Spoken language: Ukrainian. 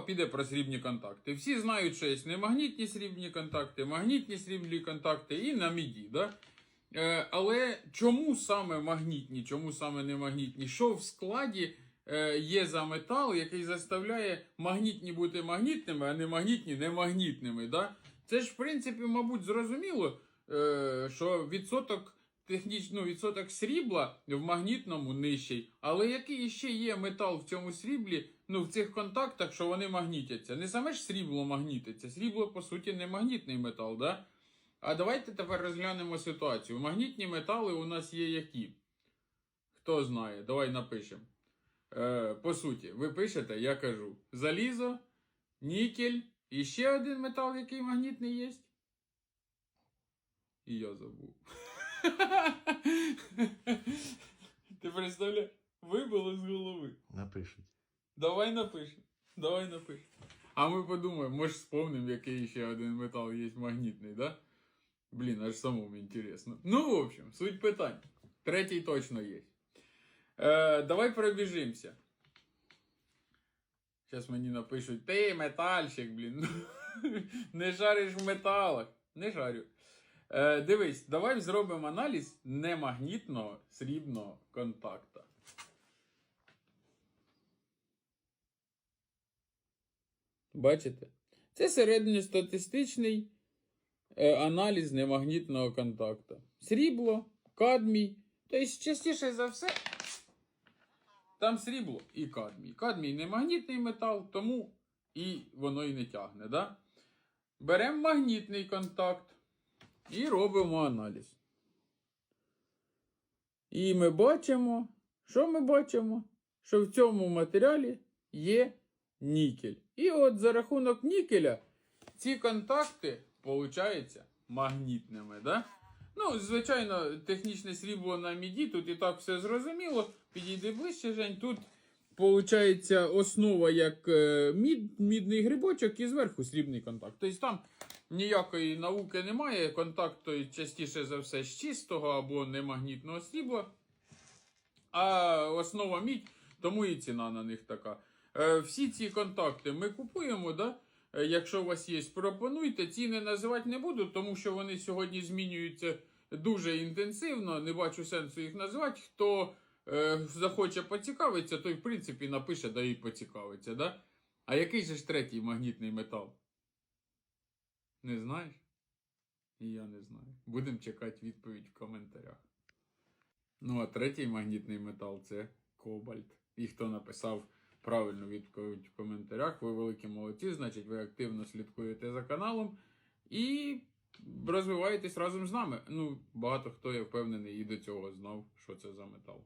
піде про срібні контакти. Всі знають, що є немагнітні срібні контакти, магнітні срібні контакти і на міді. Да? Е, але чому саме магнітні, чому саме немагнітні? Що в складі е, є за метал, який заставляє магнітні бути магнітними, а немагнітні немагнітними? Да? Це ж, в принципі, мабуть, зрозуміло, е, що відсоток технічно відсоток срібла в магнітному нижчий. Але який ще є метал в цьому сріблі, ну в цих контактах, що вони магнітяться? Не саме ж срібло магнітиться. Срібло, по суті, не магнітний метал, да? А давайте тепер розглянемо ситуацію. Магнітні метали у нас є які? Хто знає? Давай напишемо. Е, по суті, ви пишете, я кажу: залізо, нікель і ще один метал, який магнітний є. І я забув. Ти представляєш? Вибило з голови. Напишуть. Давай напишемо. Давай напишемо. А ми подумаємо, може вспомнимо, який ще один метал є магнітний, да? Блін, аж самому інтересно. Ну, в общем, суть питань. Третій точно є. Е, давай пробіжимося. Зараз мені напишуть, ти метальщик, блін. Не шариш в металах. Не шарю. Е, дивись, давай зробимо аналіз немагнітного срібного контакта. Бачите? Це середньостатистичний е, аналіз немагнітного контакту. Срібло, кадмій. Тобто, частіше за все, там срібло і кадмій. Кадмій не магнітний метал, тому і воно і не тягне. Да? Беремо магнітний контакт і робимо аналіз. І ми бачимо, що ми бачимо? Що в цьому матеріалі є нікель. І от за рахунок нікеля ці контакти получаються магнітними. Да? Ну, звичайно, технічне срібло на міді, тут і так все зрозуміло. Підійди ближче, Жень. Тут Получається основа як е, мід, мідний грибочок і зверху срібний контакт. Тобто там ніякої науки немає. Контакт той частіше за все з чистого або немагнітного срібла. А основа мідь, тому і ціна на них така. Е, всі ці контакти ми купуємо. Да? Е, Якщо у вас є, пропонуйте. Ціни називати не буду, тому що вони сьогодні змінюються дуже інтенсивно. Не бачу сенсу їх називати. Хто е, захоче поцікавитися, той в принципі напише, да і поцікавиться. Да? А який же ж третій магнітний метал? Не знаєш? І я не знаю. Будемо чекати відповідь в коментарях. Ну, а третій магнітний метал це кобальт. І хто написав правильну відповідь в коментарях, ви великі молодці, значить, ви активно слідкуєте за каналом і розвиваєтесь разом з нами. Ну, багато хто, я впевнений, і до цього знав, що це за метал.